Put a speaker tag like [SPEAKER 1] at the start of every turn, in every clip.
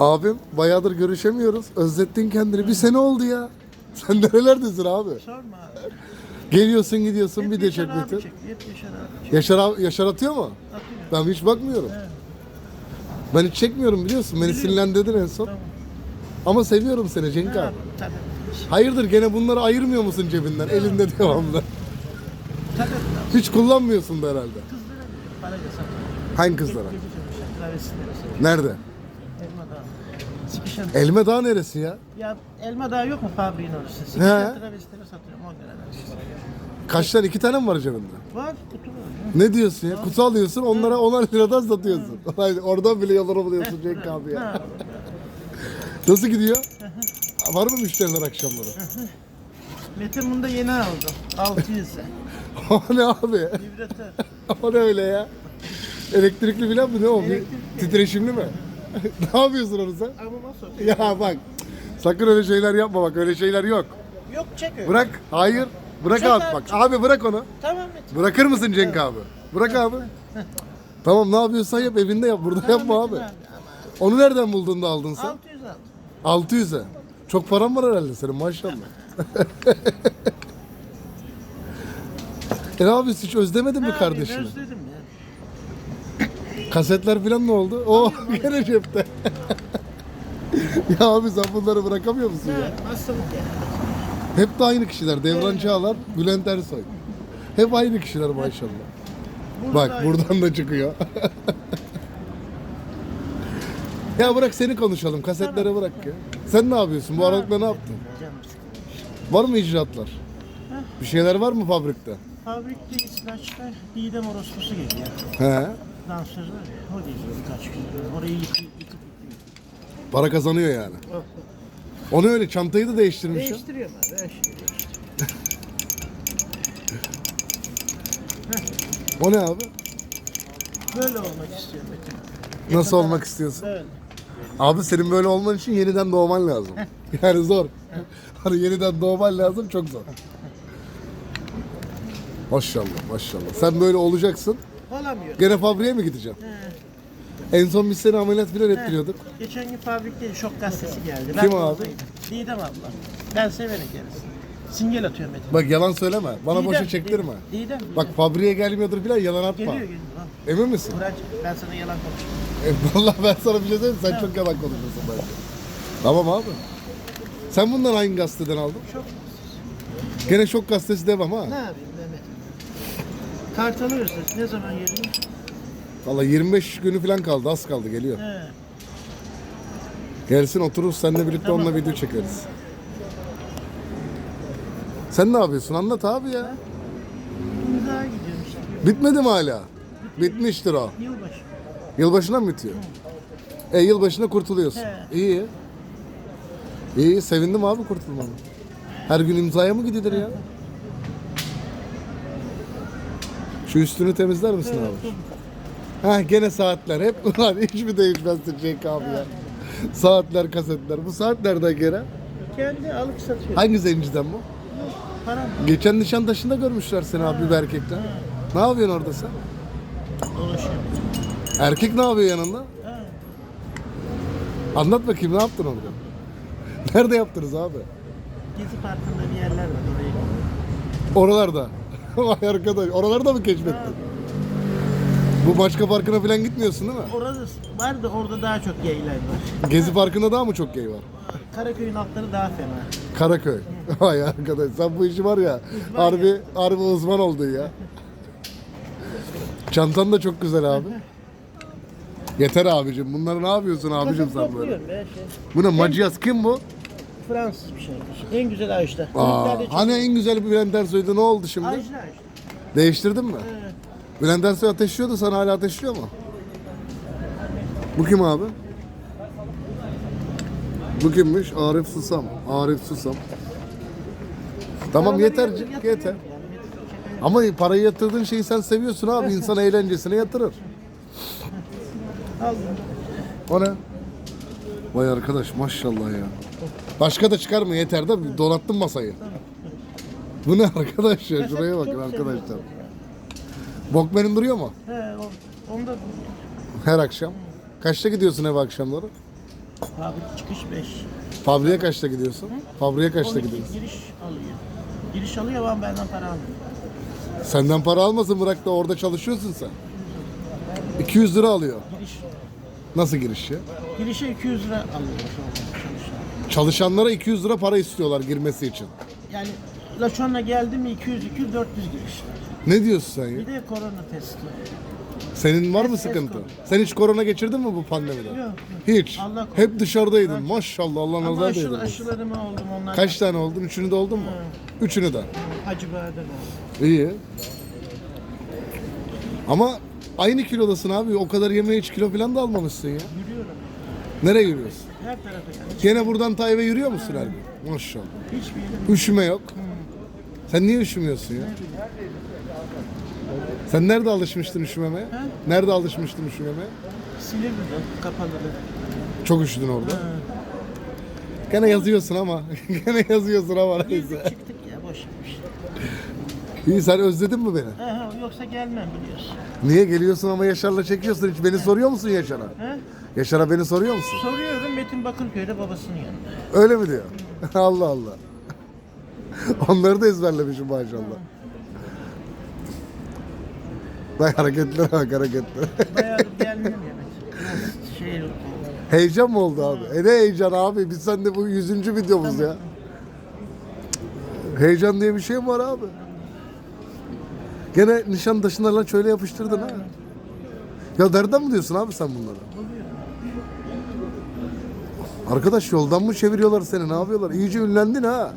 [SPEAKER 1] Abim bayağıdır görüşemiyoruz. Özlettin kendini. Bir sene oldu ya. Sen nerelerdesin abi?
[SPEAKER 2] Sorma abi.
[SPEAKER 1] Geliyorsun gidiyorsun
[SPEAKER 2] Hep
[SPEAKER 1] bir de
[SPEAKER 2] Yaşar abi
[SPEAKER 1] çekmetin.
[SPEAKER 2] çek, Hep Yaşar abi çek.
[SPEAKER 1] Yaşar, abi- Yaşar atıyor mu?
[SPEAKER 2] Atıyor.
[SPEAKER 1] Ben hiç bakmıyorum. Ben hiç çekmiyorum biliyorsun. Beni
[SPEAKER 2] Biliyorum.
[SPEAKER 1] sinirlendirdin en son.
[SPEAKER 2] Tamam.
[SPEAKER 1] Ama seviyorum seni Cenk abi.
[SPEAKER 2] tabii.
[SPEAKER 1] Hayırdır gene bunları ayırmıyor musun cebinden? Elinde devamlı.
[SPEAKER 2] Tabii.
[SPEAKER 1] Hiç kullanmıyorsun da herhalde.
[SPEAKER 2] Kızlara para da.
[SPEAKER 1] Hangi kızlara?
[SPEAKER 2] Çalışan satıyor.
[SPEAKER 1] Nerede?
[SPEAKER 2] Elma Dağı. Sıkışan.
[SPEAKER 1] Elme Dağı neresi ya?
[SPEAKER 2] Ya Elma Dağı yok mu fabriğin orası? Sıkışan travestilere satıyorum 10 liradan.
[SPEAKER 1] Kaç tane? iki tane mi var cebinde?
[SPEAKER 2] Var kutu var.
[SPEAKER 1] Ne diyorsun ya? Kutu alıyorsun onlara 10 liradan satıyorsun. Oradan bile yolları buluyorsun Cenk abi ya. Nasıl gidiyor? Var mı müşteriler akşamları?
[SPEAKER 2] Metin bunu da yeni aldım. 600
[SPEAKER 1] o ne abi?
[SPEAKER 2] Vibratör.
[SPEAKER 1] O ne öyle ya? Elektrikli falan mı ne o?
[SPEAKER 2] Elektrikli.
[SPEAKER 1] Titreşimli mi? ne yapıyorsun onu sen? Ya bak. Sakın öyle şeyler yapma bak öyle şeyler yok.
[SPEAKER 2] Yok çek öyle.
[SPEAKER 1] Bırak. Hayır. Bırak
[SPEAKER 2] Çek
[SPEAKER 1] abi
[SPEAKER 2] abi,
[SPEAKER 1] bak.
[SPEAKER 2] çek.
[SPEAKER 1] Abi bırak onu.
[SPEAKER 2] Tamam Metin.
[SPEAKER 1] Bırakır mısın Cenk abi? Bırak abi. Tamam ne yapıyorsan yap evinde yap. Burada yapma abi.
[SPEAKER 2] Metin
[SPEAKER 1] Onu nereden buldun da aldın sen?
[SPEAKER 2] 600 aldım.
[SPEAKER 1] 600'e. Çok paran var herhalde senin maşallah. e abi hiç özlemedin mi
[SPEAKER 2] Ne
[SPEAKER 1] kardeşini?
[SPEAKER 2] Özledim.
[SPEAKER 1] Kasetler falan ne oldu? O gene cepte. ya abi sen bunları bırakamıyor musun ya?
[SPEAKER 2] Ha, hastalık ya.
[SPEAKER 1] Hep de aynı kişiler. Devran Çağlar, Bülent Ersoy. Hep aynı kişiler maşallah.
[SPEAKER 2] Burada
[SPEAKER 1] Bak buradan da çıkıyor. ya bırak seni konuşalım. Kasetlere bırak ya. Sen ne yapıyorsun? Bu aralıkta ne yaptın?
[SPEAKER 2] Canım.
[SPEAKER 1] Var mı icraatlar? Bir şeyler var mı fabrikte?
[SPEAKER 2] Fabrikte İslaç'ta Didem orospusu geliyor.
[SPEAKER 1] He.
[SPEAKER 2] Dansöz var ya. O geliyor birkaç gün. Orayı yıkıp yıkıp yıkıyor.
[SPEAKER 1] Para kazanıyor yani. Onu öyle çantayı da değiştirmiş. ya.
[SPEAKER 2] Şeyi değiştiriyorum.
[SPEAKER 1] O ne abi?
[SPEAKER 2] Böyle olmak istiyorum.
[SPEAKER 1] Nasıl olmak istiyorsun?
[SPEAKER 2] Böyle.
[SPEAKER 1] Abi senin böyle olman için yeniden doğman lazım. Yani zor. Hani yeniden doğman lazım çok zor. Maşallah maşallah. Sen böyle olacaksın.
[SPEAKER 2] Olamıyorum.
[SPEAKER 1] Gene fabriğe mi gideceksin? En son biz seni ameliyat falan ettiriyorduk.
[SPEAKER 2] Geçen gün fabrikte şok gazetesi geldi.
[SPEAKER 1] Kim
[SPEAKER 2] de
[SPEAKER 1] abi?
[SPEAKER 2] oradaydım. Didem abla. Ben severek yeriz. Singel atıyorum Metin.
[SPEAKER 1] Bak yalan söyleme. Bana
[SPEAKER 2] Didem,
[SPEAKER 1] boşa çektirme.
[SPEAKER 2] Didem. Didem.
[SPEAKER 1] Bak fabriğe gelmiyordur falan yalan atma.
[SPEAKER 2] Geliyor geliyor. Lan.
[SPEAKER 1] Emin misin?
[SPEAKER 2] Murat ben sana yalan konuşuyorum.
[SPEAKER 1] E, vallahi ben sana bir şey söyleyeyim? Sen çok yalan konuşuyorsun bence. Tamam abi. Sen bundan hangi gazeteden aldın?
[SPEAKER 2] Şok.
[SPEAKER 1] Gene şok gazetesi devam ha.
[SPEAKER 2] Ne yapayım Kartalı Özdes ne zaman geliyor?
[SPEAKER 1] Vallahi 25 günü falan kaldı. Az kaldı geliyor.
[SPEAKER 2] He.
[SPEAKER 1] Gelsin otururuz seninle birlikte
[SPEAKER 2] Tamam.
[SPEAKER 1] onunla video çekeriz. Sen ne yapıyorsun? Anlat abi ya.
[SPEAKER 2] İmzaya gidiyorum işte.
[SPEAKER 1] Bitmedi mi hala? Bitmiştir o.
[SPEAKER 2] Yılbaşı.
[SPEAKER 1] Yılbaşına mı bitiyor? E yılbaşına kurtuluyorsun.
[SPEAKER 2] He.
[SPEAKER 1] İyi. İyi sevindim abi kurtulmana. Her gün imzaya mı gidilir ya? Şu üstünü temizler misin abi? Ha gene saatler hep ulan hiç mi değişmezsin Cenk abi ya? Saatler, kasetler. Bu saat nereden gene?
[SPEAKER 2] Kendi alıp satıyor.
[SPEAKER 1] Hangi zenciden bu?
[SPEAKER 2] Param
[SPEAKER 1] Geçen Nişantaşı'nda görmüşler seni abi bir erkekle. Ne yapıyorsun orada sen?
[SPEAKER 2] dolaşıyor.
[SPEAKER 1] Erkek ne yapıyor yanında?
[SPEAKER 2] Ha.
[SPEAKER 1] Anlat bakayım ne yaptın orada? Nerede yaptınız abi?
[SPEAKER 2] Gezi Parkı'nda bir yerler var gidiyorum.
[SPEAKER 1] Oralarda. Vay arkadaş. Oralarda mı keşfettin? Bu Maçka Parkı'na falan gitmiyorsun değil mi?
[SPEAKER 2] Orada var da orada daha çok yaylar var.
[SPEAKER 1] Gezi Parkı'nda daha mı çok gay var?
[SPEAKER 2] Karaköy'ün altları daha fena.
[SPEAKER 1] Karaköy. Vay arkadaş sen bu işi var ya harbi, harbi uzman oldun ya. Çantan da çok güzel abi. Yeter abicim. Bunları ne yapıyorsun abicim sen böyle?
[SPEAKER 2] Şey.
[SPEAKER 1] Bu ne Macias kim bu?
[SPEAKER 2] Fransız bir şeydir. En güzel ağaçta.
[SPEAKER 1] Aa,
[SPEAKER 2] Kulüplerde çok-
[SPEAKER 1] hani en güzel bir Bülent Ersoy'du ne oldu şimdi?
[SPEAKER 2] Ağaçlı ağaçta.
[SPEAKER 1] Değiştirdin mi?
[SPEAKER 2] Evet.
[SPEAKER 1] Bülent Ersoy ateşliyordu sana hala ateşliyor mu? Bu kim abi? Bu kimmiş? Arif Susam. Arif Susam. Tamam
[SPEAKER 2] Paraları
[SPEAKER 1] yeter
[SPEAKER 2] yatır- yatırıyorum
[SPEAKER 1] yeter.
[SPEAKER 2] yani.
[SPEAKER 1] Ama parayı yatırdığın şeyi sen seviyorsun abi. İnsan eğlencesine yatırır.
[SPEAKER 2] Aldım.
[SPEAKER 1] O ne? Vay arkadaş maşallah ya. Başka da çıkar mı? Yeter de donattın masayı. Bu ne arkadaş ya? Şuraya bakın arkadaşlar. Bokmen'in duruyor mu?
[SPEAKER 2] He, onda
[SPEAKER 1] Her akşam. Kaçta gidiyorsun eve akşamları?
[SPEAKER 2] Fabrik çıkış 5.
[SPEAKER 1] Fabriğe kaçta gidiyorsun? Fabriğe kaçta
[SPEAKER 2] 12
[SPEAKER 1] gidiyorsun?
[SPEAKER 2] giriş alıyor. Giriş alıyor ama benden para almıyor.
[SPEAKER 1] Senden para almasın bırak da orada çalışıyorsun sen. 200 lira alıyor.
[SPEAKER 2] Giriş,
[SPEAKER 1] Nasıl giriş ya?
[SPEAKER 2] girişe 200 lira alıyor.
[SPEAKER 1] Çalışanlara 200 lira para istiyorlar girmesi için.
[SPEAKER 2] Yani Laçon'la geldi mi 200 200 400 giriş.
[SPEAKER 1] Ne diyorsun sen ya?
[SPEAKER 2] Bir de korona testi.
[SPEAKER 1] Senin var mı
[SPEAKER 2] Test-
[SPEAKER 1] sıkıntı? Sen hiç korona geçirdin mi bu pandemide?
[SPEAKER 2] Yok.
[SPEAKER 1] Hiç.
[SPEAKER 2] Allah korusun.
[SPEAKER 1] Hep dışarıdaydın. Maşallah Allah
[SPEAKER 2] Ama
[SPEAKER 1] nazar
[SPEAKER 2] aşı,
[SPEAKER 1] değdirmesin.
[SPEAKER 2] aşılarımı oldum onlar.
[SPEAKER 1] Kaç tane oldun? Üçünü de oldun mu? Üçünü de.
[SPEAKER 2] Acı badem oldu.
[SPEAKER 1] İyi. Ama aynı kilodasın abi. O kadar yemeğe hiç kilo falan da almamışsın ya.
[SPEAKER 2] Yürüyorum.
[SPEAKER 1] Nereye yürüyorsun?
[SPEAKER 2] Her tarafa yani.
[SPEAKER 1] Gene buradan Tayve yürüyor musun her gün? Maşallah.
[SPEAKER 2] Hiçbir yerim
[SPEAKER 1] Üşüme yok. Sen niye üşümüyorsun ya? Sen nerede alışmıştın üşümemeye? Nerede alışmıştın üşümemeye?
[SPEAKER 2] Silivri'de kapalı.
[SPEAKER 1] Çok üşüdün orada. Gene yazıyorsun ama. Gene yazıyorsun ama
[SPEAKER 2] Girdik
[SPEAKER 1] neyse.
[SPEAKER 2] çıktık ya boş yapmış.
[SPEAKER 1] İyi sen özledin mi beni?
[SPEAKER 2] Aha, yoksa gelmem biliyorsun.
[SPEAKER 1] Niye geliyorsun ama Yaşar'la çekiyorsun? Hiç beni soruyor musun Yaşar'a?
[SPEAKER 2] He?
[SPEAKER 1] Yaşar'a beni soruyor musun?
[SPEAKER 2] Soruyorum Metin Bakırköy'de babasının yanında.
[SPEAKER 1] Öyle mi diyor? Allah Allah. Onları da ezberlemişim maşallah. Bak hareketlere bak hareketlere.
[SPEAKER 2] Bayağıdır gelmiyorum ya Metin. Şey.
[SPEAKER 1] Heyecan mı oldu abi? E ne heyecan abi? Biz sende bu yüzüncü videomuz ya. Heyecan diye bir şey mi var abi? Gene nişan taşına lan şöyle yapıştırdın ha. Ya nereden mi diyorsun abi sen bunları? Arkadaş yoldan mı çeviriyorlar seni? Ne yapıyorlar? İyice ünlendin ha.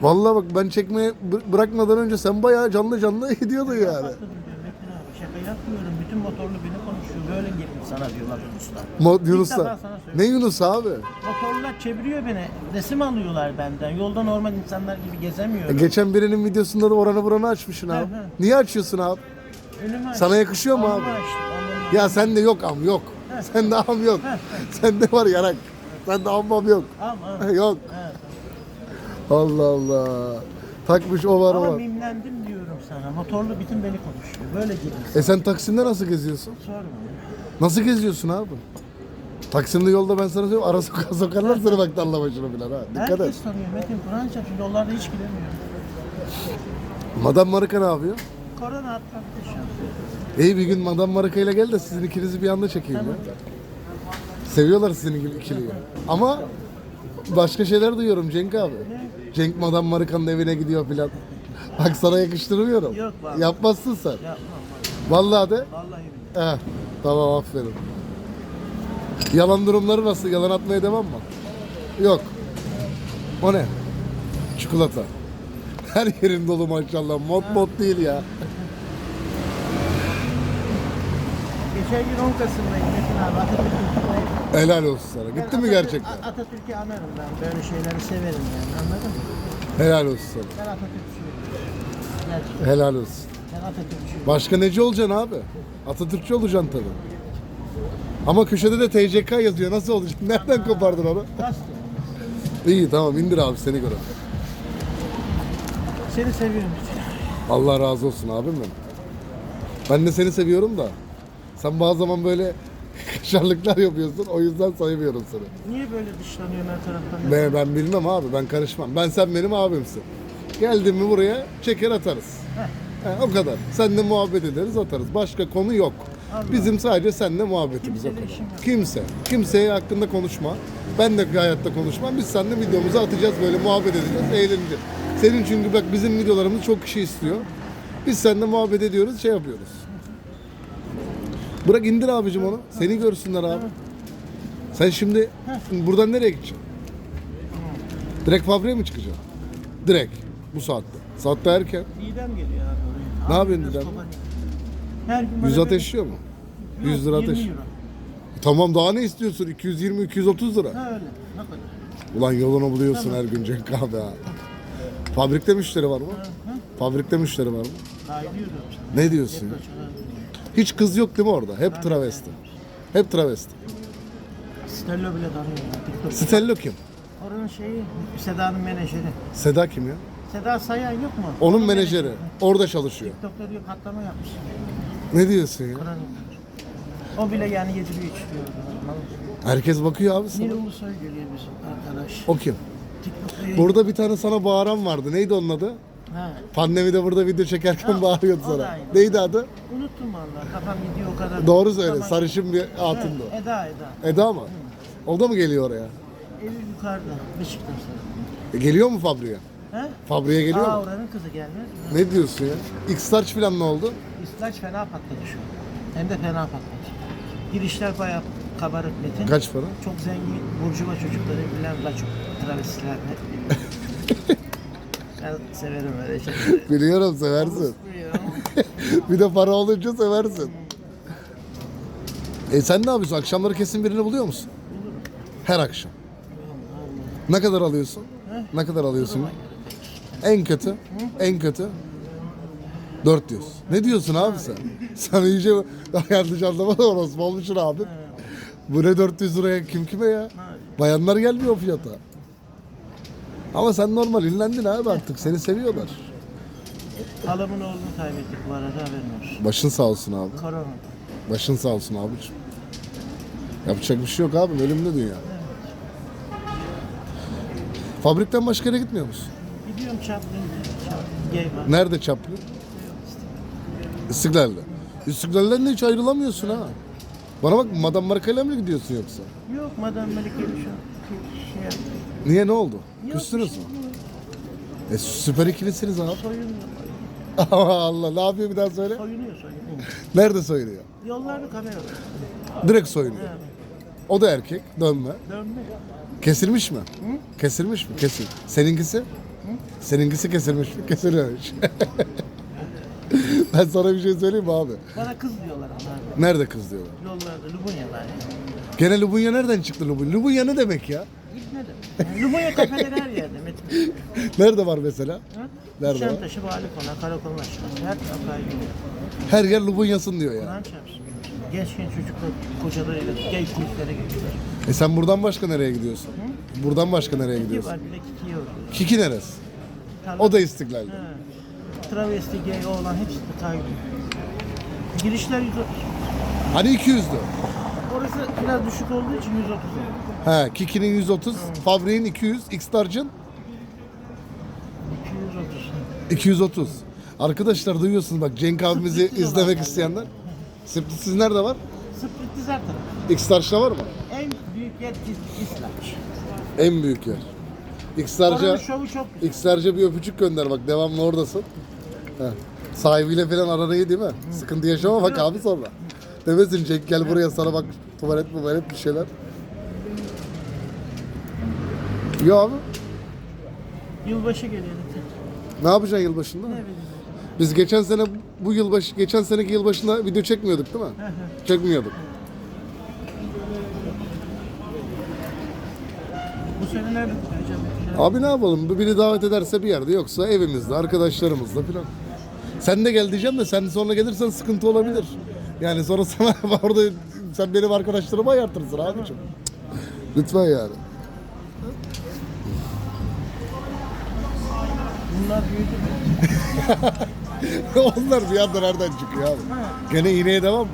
[SPEAKER 1] Vallahi bak ben çekmeye bı- bırakmadan önce sen bayağı canlı canlı gidiyordun yani.
[SPEAKER 2] Bakın diyor Metin abi şaka yapmıyorum. Bütün motorlu beni konuşuyor. Böyle gelin sana diyorlar Yunuslar.
[SPEAKER 1] Mo-
[SPEAKER 2] sana
[SPEAKER 1] Ne. Yunus abi?
[SPEAKER 2] Motorlar çeviriyor beni. Resim alıyorlar benden. Yolda normal insanlar gibi
[SPEAKER 1] E,
[SPEAKER 2] gezemiyorum.
[SPEAKER 1] geçen birinin videosunda da oranı buranı açmışsın abi.
[SPEAKER 2] Hı hı.
[SPEAKER 1] Niye açıyorsun abi?
[SPEAKER 2] Önümü
[SPEAKER 1] Sana yakışıyor mu abi?
[SPEAKER 2] önümü-
[SPEAKER 1] Ya sende yok am yok. Sende am yok. Sende var yarak. Sende am yok.
[SPEAKER 2] Ama,
[SPEAKER 1] yok.
[SPEAKER 2] evet.
[SPEAKER 1] Allah Allah. Takmış o var o
[SPEAKER 2] Ama
[SPEAKER 1] var.
[SPEAKER 2] mimlendim diyorum sana. Motorlu bütün beni konuşuyor. Böyle gelin.
[SPEAKER 1] E sen Taksim'de nasıl geziyorsun?
[SPEAKER 2] Sorma.
[SPEAKER 1] Nasıl geziyorsun abi? Taksim'de yolda ben sana söyleyeyim ara sokağa sokarlar seni bak tarla başına filan ha. Dikkat et.
[SPEAKER 2] Herkes tanıyor. Metin Kur'an çarpıyor. Yollarda hiç gidemiyorum.
[SPEAKER 1] Madam Marika ne yapıyor?
[SPEAKER 2] Korona atlattı şu an.
[SPEAKER 1] İyi bir gün Madam Marika ile gel de sizin ikinizi bir anda çekeyim ya. Seviyorlar sizin ikiliyi. Ama başka şeyler duyuyorum Cenk abi. Cenk Madam Marika'nın evine gidiyor filan. Bak sana yakıştırmıyorum.
[SPEAKER 2] Yok vallahi.
[SPEAKER 1] Yapmazsın sen.
[SPEAKER 2] Yapmam.
[SPEAKER 1] Vallahi de.
[SPEAKER 2] Vallahi billahi.
[SPEAKER 1] Eh, tamam aferin. Yalan durumları nasıl? Yalan atmaya devam mı? Yok. O ne? Çikolata. Her yerin dolu maşallah. Mod mod değil ya.
[SPEAKER 2] Geçen gün 10 Kasım'dayım Metin abi.
[SPEAKER 1] Helal olsun sana. Gittin mi gerçekten?
[SPEAKER 2] Atatürk'ü anarım ben. Böyle şeyleri severim yani. Anladın mı?
[SPEAKER 1] Helal olsun sana.
[SPEAKER 2] Ben Atatürkçüyüm. Gerçekten.
[SPEAKER 1] Helal olsun.
[SPEAKER 2] Ben Atatürkçüyüm.
[SPEAKER 1] Başka neci olacaksın abi? Atatürkçü olacaksın tabii. Ama köşede de TCK yazıyor. Nasıl olacak? Nereden kopardın onu? İyi tamam indir abi seni göre.
[SPEAKER 2] Seni seviyorum.
[SPEAKER 1] Allah razı olsun abim benim. Ben de seni seviyorum da. Sen bazı zaman böyle kaşarlıklar yapıyorsun. O yüzden saymıyorum seni.
[SPEAKER 2] Niye böyle dışlanıyorsun her taraftan?
[SPEAKER 1] Ben, ben bilmem abi. Ben karışmam. Ben sen benim abimsin. Geldin mi buraya çeker atarız. Ha, o kadar. Seninle muhabbet ederiz atarız. Başka konu yok.
[SPEAKER 2] Allah.
[SPEAKER 1] Bizim sadece seninle muhabbetimiz o
[SPEAKER 2] Kimseyle
[SPEAKER 1] kadar. Kimse. Kimseye hakkında konuşma. Ben de hayatta konuşmam. Biz seninle videomuzu atacağız böyle muhabbet edeceğiz, eğleneceğiz. Senin çünkü bak bizim videolarımızı çok kişi istiyor. Biz seninle muhabbet ediyoruz, şey yapıyoruz. Bırak indir abicim onu. Seni görsünler abi. Sen şimdi buradan nereye gideceksin? Direkt fabriğe mi çıkacaksın? Direkt. Bu saatte. Saatte erken.
[SPEAKER 2] Didem geliyor abi oraya.
[SPEAKER 1] Ne yapıyorsun Didem?
[SPEAKER 2] Her gün bana böyle-
[SPEAKER 1] ateşliyor mu?
[SPEAKER 2] Yok,
[SPEAKER 1] 100 lira
[SPEAKER 2] 20
[SPEAKER 1] ateş.
[SPEAKER 2] euro.
[SPEAKER 1] Tamam daha ne istiyorsun? 220 230 lira.
[SPEAKER 2] Ha öyle. Ne kadar?
[SPEAKER 1] Ulan yolunu buluyorsun her gün Cenk abi ha. Fabrikte müşteri var mı? Fabrikte müşteri var mı?
[SPEAKER 2] Daha.
[SPEAKER 1] Ne diyorsun ya? Hiç kız yok değil mi orada? Hep travesti. Hep travesti.
[SPEAKER 2] Stello bile tanıyor.
[SPEAKER 1] Stello kim?
[SPEAKER 2] Oranın şeyi Seda'nın menajeri.
[SPEAKER 1] Seda kim ya?
[SPEAKER 2] Seda Sayan yok mu?
[SPEAKER 1] Onun menajeri. Orada çalışıyor.
[SPEAKER 2] TikTok'ta diyor patlama yapmış.
[SPEAKER 1] Ne diyorsun ya?
[SPEAKER 2] Kur'an O bile yani yediriyor içiyor.
[SPEAKER 1] Herkes bakıyor abi sana.
[SPEAKER 2] Nil Ulusoy geliyor bizim arkadaş.
[SPEAKER 1] O kim?
[SPEAKER 2] TikTok'ta
[SPEAKER 1] Burada bir tane sana bağıran vardı. Neydi onun adı?
[SPEAKER 2] Ha,
[SPEAKER 1] Pandemide burada video çekerken
[SPEAKER 2] Ha,
[SPEAKER 1] bağırıyordu
[SPEAKER 2] o da
[SPEAKER 1] sana.
[SPEAKER 2] aynı.
[SPEAKER 1] Neydi adı?
[SPEAKER 2] unuttum vallahi kafam gidiyor o kadar.
[SPEAKER 1] Doğru söyle.
[SPEAKER 2] Tamam.
[SPEAKER 1] Sarışın bir hatundu.
[SPEAKER 2] Evet, Eda Eda.
[SPEAKER 1] Eda mı? O da mı geliyor oraya?
[SPEAKER 2] Evi yukarıda. Beşiktaş'ta.
[SPEAKER 1] E, geliyor mu fabriğe?
[SPEAKER 2] He?
[SPEAKER 1] Fabriğe geliyor
[SPEAKER 2] Aa
[SPEAKER 1] mu?
[SPEAKER 2] oranın kızı gelmez mi?
[SPEAKER 1] Ne diyorsun ya? X-Starch falan ne oldu?
[SPEAKER 2] İslaç fena patladı şu an. Hem de fena patladı. Girişler bayağı kabarık metin.
[SPEAKER 1] Kaç para?
[SPEAKER 2] Çok zengin burjuva çocukları bilen daha çok travestiler. ben severim öyle şeyleri.
[SPEAKER 1] Biliyorum seversin.
[SPEAKER 2] Biliyorum.
[SPEAKER 1] bir de para olunca seversin. E sen ne yapıyorsun? Akşamları kesin birini buluyor musun? Her akşam. Ne kadar alıyorsun? Ne kadar alıyorsun? En kötü, en kötü 400. Ne diyorsun abi sen? Sen iyice yanlış anlama da orası olmuşsun abi. Bu ne 400 liraya kim kime ya? Bayanlar gelmiyor o fiyata. Ama sen normal ünlendin abi artık. Seni seviyorlar.
[SPEAKER 2] Halamın oğlunu kaybettik bu arada haberin olsun.
[SPEAKER 1] Başın sağ olsun abi.
[SPEAKER 2] Korona.
[SPEAKER 1] Başın sağ olsun abicim. Yapacak bir şey yok abi. Ölümlü dünya. Fabrikten başka yere gitmiyor musun?
[SPEAKER 2] Gidiyorum Chaplin. Chaplin. Gay.
[SPEAKER 1] Nerede Chaplin? İstiklal'de. İstiklal'den de hiç ayrılamıyorsun ha. Bana bak Madame Marka'yla mı gidiyorsun yoksa?
[SPEAKER 2] Yok Madame Melike'li şu Şey yaptı.
[SPEAKER 1] Niye ne oldu?
[SPEAKER 2] Yok,
[SPEAKER 1] Küstünüz mü? E süper ikilisiniz abi.
[SPEAKER 2] Soyunuyor.
[SPEAKER 1] Allah Allah ne yapıyor bir daha söyle.
[SPEAKER 2] Soyunuyor soyunuyor.
[SPEAKER 1] Nerede soyunuyor?
[SPEAKER 2] Yollarda kamera var.
[SPEAKER 1] Direkt soyunuyor.
[SPEAKER 2] Evet.
[SPEAKER 1] O da erkek. Dönme.
[SPEAKER 2] Dönme.
[SPEAKER 1] Kesilmiş mi? Kesilmiş mi? Kesil. Seninkisi? Seninkisi kesilmiş mi? Kesilmemiş. ben sana bir şey söyleyeyim mi abi?
[SPEAKER 2] Bana kız diyorlar onlar.
[SPEAKER 1] Nerede kız diyorlar?
[SPEAKER 2] Yollarda Lubunyalar ya.
[SPEAKER 1] Gene Lubunya nereden çıktı Lubunya? Lubunya ne demek ya?
[SPEAKER 2] Demek? Yani Lubunya kafeleri her yerde Metin.
[SPEAKER 1] Nerede var mesela?
[SPEAKER 2] Ha?
[SPEAKER 1] Nerede var?
[SPEAKER 2] Nişantaşı, Karakolun aşağısı. Her taraf ayrı.
[SPEAKER 1] Her yer Lubunyasın diyor ya.
[SPEAKER 2] Kur'an çarpsın. Genç genç çocuklar kocalarıyla gay kulüplere geçiyorlar.
[SPEAKER 1] E sen buradan başka nereye gidiyorsun? Buradan başka nereye
[SPEAKER 2] Kiki
[SPEAKER 1] gidiyorsun?
[SPEAKER 2] var bir de Kiki'ye oluyor.
[SPEAKER 1] Kiki neresi? O da İstiklal'de.
[SPEAKER 2] Ha. Travesti, gay olan hepsi de takip Girişler 130.
[SPEAKER 1] Hani 200'dü?
[SPEAKER 2] Orası biraz düşük olduğu için 130 oldu.
[SPEAKER 1] He, Kiki'nin 130, Fabri'nin 200, X-Star'cın
[SPEAKER 2] 230.
[SPEAKER 1] 230. Arkadaşlar duyuyorsunuz bak Cenk abimizi
[SPEAKER 2] de var
[SPEAKER 1] izlemek
[SPEAKER 2] yani.
[SPEAKER 1] isteyenler. Splitsiz nerede var?
[SPEAKER 2] Split'te her taraf.
[SPEAKER 1] X-Star'da var mı?
[SPEAKER 2] En büyük yer İs- İslaç.
[SPEAKER 1] En büyük yer.
[SPEAKER 2] Oranın
[SPEAKER 1] X-Star'ca
[SPEAKER 2] şovu çok güzel.
[SPEAKER 1] Bir öpücük gönder bak devamlı oradasın. Heh. Sahibiyle falan aran iyi değil mi? Sıkıntı yaşama bak abi sonra. Demesin Cenk gel buraya sana bak tuvalet tuvalet bir şeyler. Yo abi.
[SPEAKER 2] Yılbaşı geliyor.
[SPEAKER 1] Ne yapacaksın yılbaşında?
[SPEAKER 2] Ne bileyim.
[SPEAKER 1] Biz geçen sene bu yılbaşı geçen seneki yılbaşında video çekmiyorduk değil mi? Çekmiyorduk.
[SPEAKER 2] Bu sene nerede tutacağım?
[SPEAKER 1] Abi ne yapalım? Biri davet ederse bir yerde yoksa evimizde, arkadaşlarımızla falan. Sen de gel diyeceğim de sen sonra gelirsen sıkıntı olabilir. Yani sonra sana orada sen benim arkadaşlarıma ayartırsın abicim. Lütfen yani.
[SPEAKER 2] Bunlar büyüdü mü?
[SPEAKER 1] Onlar bir anda nereden çıkıyor abi? Gene iğneye devam mı?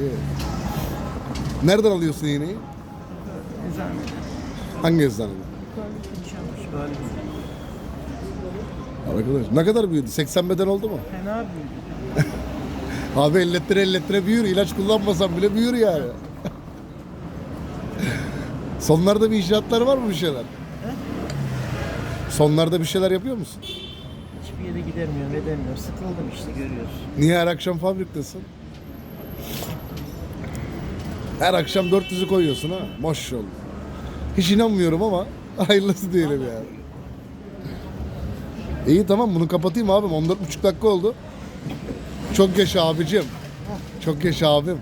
[SPEAKER 1] İyi. Nereden alıyorsun iğneyi? Hangi eczaneden?
[SPEAKER 2] Konağı.
[SPEAKER 1] Arkadaş ne kadar büyüdü? 80 beden oldu mu?
[SPEAKER 2] Fena büyüdü.
[SPEAKER 1] Abi ellettire ellettire büyür. İlaç kullanmasam bile büyür yani. Sonlarda bir icraatlar var mı bir şeyler? Sonlarda bir şeyler yapıyor musun?
[SPEAKER 2] Hiçbir yere gidemiyorum, edemiyorum. Sıkıldım işte görüyorsun.
[SPEAKER 1] Niye her akşam fabriktesin? Her akşam 400'ü koyuyorsun ha. Maşallah. Hiç inanmıyorum ama hayırlısı diyelim yani. İyi tamam bunu kapatayım abim. 14,5 dakika oldu. Çok yaşa abicim. Çok yaşa abim.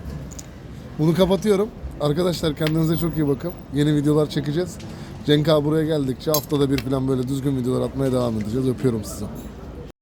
[SPEAKER 1] Bunu kapatıyorum. Arkadaşlar kendinize çok iyi bakın. Yeni videolar çekeceğiz. Cenk abi buraya geldikçe haftada bir falan böyle düzgün videolar atmaya devam edeceğiz. Öpüyorum sizi.